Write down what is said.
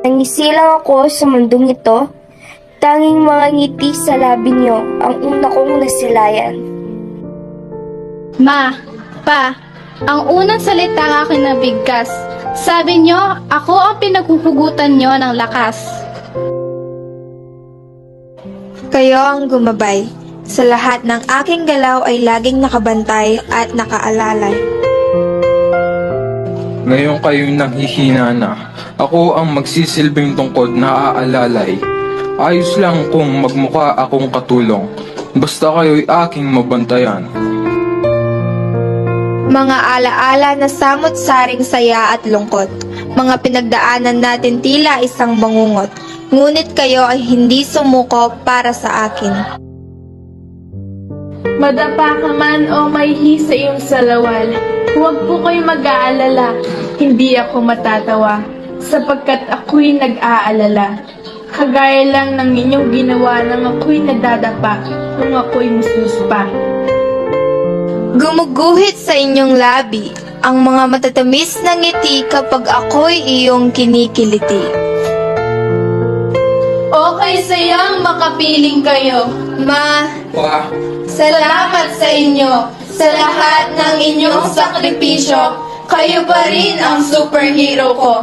Sumisilang ako sa mundong ito. Tanging mga ngiti sa labi niyo ang una kong nasilayan. Ma, pa, ang unang salita ng akin na bigkas. Sabi nyo, ako ang pinaghuhugutan nyo ng lakas. Kayo ang gumabay. Sa lahat ng aking galaw ay laging nakabantay at nakaalalay. Ngayon kayo'y nanghihina na. Ako ang magsisilbing tungkod na aalalay. Ayos lang kung magmukha akong katulong. Basta kayo'y aking mabantayan. Mga alaala na samot-saring saya at lungkot. Mga pinagdaanan natin tila isang bangungot. Ngunit kayo ay hindi sumuko para sa akin. Madapa ka man o may sa iyong salawal, huwag po kayo mag-aalala, hindi ako matatawa, sapagkat ako'y nag-aalala. Kagaya lang ng inyong ginawa nang ako'y nadadapa, nung ako'y mususpa. Gumuguhit sa inyong labi ang mga matatamis na ngiti kapag ako'y iyong kinikiliti. Okay sayang makapiling kayo. Ma, Pa, salamat sa inyo sa lahat ng inyong sakripisyo. Kayo pa rin ang superhero ko.